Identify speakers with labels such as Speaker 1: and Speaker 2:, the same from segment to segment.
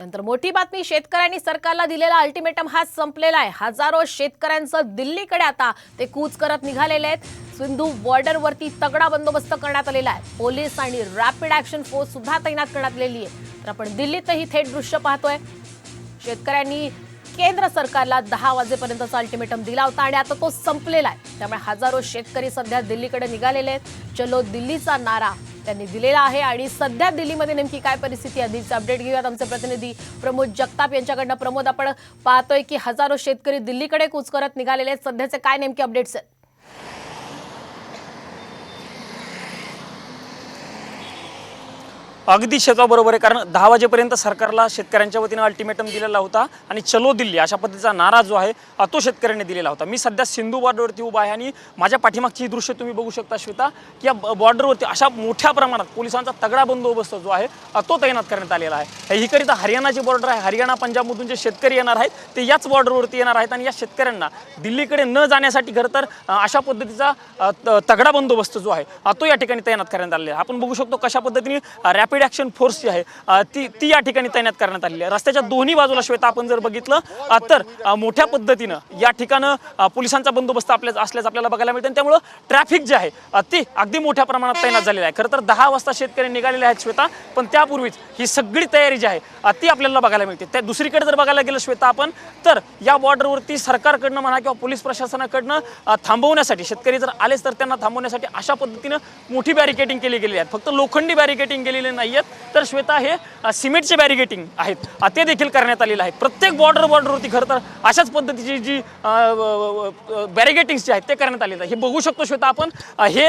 Speaker 1: नंतर मोठी बातमी शेतकऱ्यांनी सरकारला दिलेला अल्टिमेटम हा संपलेला आहे. हजारो शेतकऱ्यांचं दिल्लीकडे आता ते कूच करत निघालेले आहेत. सिंधू बॉर्डरवरती तगडा बंदोबस्त करण्यात आलेला आहे. पोलीस आणि रॅपिड ऍक्शन फोर्स सुद्धा तैनात करण्यात आलेली आहे. तर आपण दिल्लीतही थेट दृश्य पाहतोय. शेतकऱ्यांनी केंद्र सरकारला दहा वाजेपर्यंतचा अल्टिमेटम दिला होता आणि आता तो संपलेला आहे. त्यामुळे हजारो शेतकरी सध्या दिल्लीकडे निघालेले आहेत. चलो दिल्लीचा नारा त्यांनी दिलेला आहे. आणि सध्या दिल्लीमध्ये नेमकी काय परिस्थिती आहे? अपडेट घेऊयात आमचे प्रतिनिधी प्रमोद जगताप यांच्याकडनं. प्रमोद आपण पाहतोय की हजारो शेतकरी दिल्लीकडे कूच करत निघालेले आहेत. सध्याचे काय नेमके अपडेट्स आहेत?
Speaker 2: अगदी शेताबरोबर आहे कारण दहा वाजेपर्यंत सरकारला शेतकऱ्यांच्या वतीनं अल्टिमेटम दिलेला होता आणि चलो दिल्ली अशा पद्धतीचा नारा जो आहे तो शेतकऱ्यांनी दिलेला होता. मी सध्या सिंधू बॉर्डरवरती उभा आहे आणि माझ्या पाठीमागची ही दृश्य तुम्ही बघू शकता श्वेता की या बॉर्डरवरती अशा मोठ्या प्रमाणात पोलिसांचा तगडा बंदोबस्त जो आहे तो तैनात करण्यात आलेला आहे. हीकरिता हरियाणाची बॉर्डर आहे. हरियाणा पंजाबमधून जे शेतकरी येणार आहेत ते याच बॉर्डरवरती येणार आहेत आणि या शेतकऱ्यांना दिल्लीकडे न जाण्यासाठी खरं तर अशा पद्धतीचा त- तगडा बंदोबस्त जो आहे तो या ठिकाणी तैनात करण्यात आलेला आहे. आपण बघू शकतो कशा पद्धतीने रॅपिड ॲक्शन फोर्स जी आहे ती ती या ठिकाणी तैनात करण्यात आलेली आहे. रस्त्याच्या दोन्ही बाजूला श्वेता आपण जर बघितलं तर मोठ्या पद्धतीनं या ठिकाणं पोलिसांचा बंदोबस्त आपल्या असल्याचं आपल्याला बघायला मिळतं. त्यामुळं ट्रॅफिक जे आहे ती अगदी मोठ्या प्रमाणात तैनात झालेलं आहे. खरं तर दहा वाजता शेतकरी निघालेले आहेत श्वेता पण त्यापूर्वीच ही सगळी तयारी जी आहे ती आपल्याला बघायला मिळते. त्या दुसरीकडे जर बघायला गेलं श्वेता आपण तर या बॉर्डरवरती सरकारकडनं म्हणा किंवा पोलीस प्रशासनाकडनं थांबवण्यासाठी शेतकरी जर आलेच तर त्यांना थांबवण्यासाठी अशा पद्धतीनं मोठी बॅरिकेटिंग केली गेली आहे. फक्त लोखंडी बॅरिकेटिंग केलेली नाही आहेत तर श्वेता हे सिमेंटचे बॅरिकेटिंग आहेत. ते देखील करण्यात आलेलं आहे. प्रत्येक बॉर्डर बॉर्डरवरती खरं तर अशाच पद्धतीची जी बॅरिगेटिंग्स जे आहेत ते करण्यात आलेलं आहे. हे बघू शकतो श्वेता आपण. हे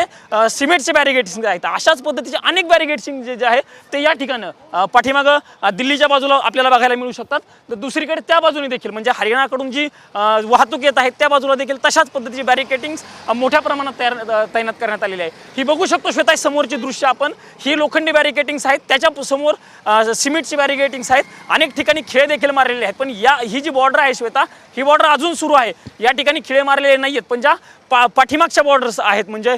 Speaker 2: सिमेंटचे बॅरिगेटिंग आहेत. अशाच पद्धतीचे अनेक बॅरिगेटिंग जे जे आहे ते या ठिकाणं पाठीमागं दिल्लीच्या बाजूला आपल्याला बघायला मिळू शकतात. तर दुसरीकडे त्या बाजूने देखील म्हणजे हरियाणाकडून जी वाहतूक येत आहे त्या बाजूला देखील तशाच पद्धतीची बॅरिकेटिंग्स मोठ्या प्रमाणात तयार तैनात करण्यात आलेली आहे. ही बघू शकतो श्वेता समोरची दृश्य आपण. ही लोखंडी बॅरिकेटिंग्स आहेत. त्याच्यासमोर सिमेंटची बॅरिगेटिंग्स आहेत. अनेक ठिकाणी खिळे देखील मारलेले आहेत. पण या ही जी बॉर्डर आहे श्वेता ही बॉर्डर अजून सुरू आहे. या ठिकाणी खिळे मारलेले नाही आहेत पण ज्या पा पाठीमागच्या बॉर्डर्स आहेत. म्हणजे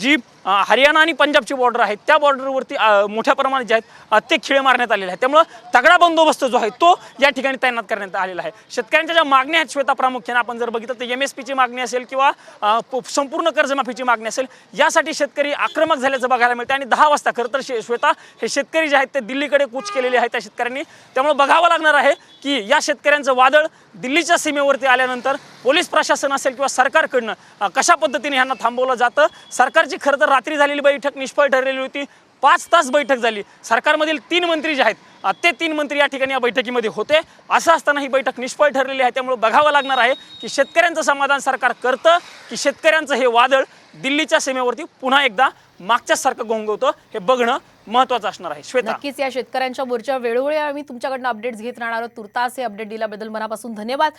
Speaker 2: जी हरियाणा आणि पंजाबची बॉर्डर आहे त्या बॉर्डरवरती मोठ्या प्रमाणात जे आहेत ते खिळे मारण्यात आलेले आहेत. त्यामुळं तगडा बंदोबस्त जो आहे तो या ठिकाणी तैनात करण्यात आलेला आहे. शेतकऱ्यांच्या ज्या मागण्या आहेत श्वेता प्रामुख्याने आपण जर बघितलं तर एम एस पीची मागणी असेल किंवा संपूर्ण कर्जमाफीची मागणी असेल यासाठी शेतकरी आक्रमक झाल्याचं बघायला मिळतं आणि दहा वाजता खरं तर शे- श्वेता हे शेतकरी जे आहेत ते दिल्लीकडे कूच केलेले आहेत त्या शेतकऱ्यांनी. त्यामुळे बघावं लागणार आहे की या शेतकऱ्यांचं वादळ दिल्लीच्या सीमेवरती आल्यानंतर पोलीस प्रशासन असेल किंवा सरकारकडनं कशा पद्धतीने ह्यांना थांबवलं जातं? सरकारची खरं तर रात्री झालेली बैठक निष्फळ ठरलेली होती. पाच तास बैठक झाली. सरकारमधील तीन मंत्री जे आहेत ते तीन मंत्री या ठिकाणी या बैठकीमध्ये होते. असं असताना ही बैठक निष्फळ ठरलेली आहे. त्यामुळे बघावं लागणार आहे की शेतकऱ्यांचं समाधान सरकार करतं की शेतकऱ्यांचं हे वादळ दिल्लीच्या सीमेवरती पुन्हा एकदा मागच्यासारखं घोंगवतं हे बघणं महत्त्वाचं असणार आहे. श्वेता.
Speaker 1: नक्कीच या शेतकऱ्यांच्या मोर्चा वेळोवेळी आम्ही तुमच्याकडनं अपडेट्स घेत राहणार आहोत. तुर्तास हे अपडेट दिल्याबद्दल मनापासून धन्यवाद.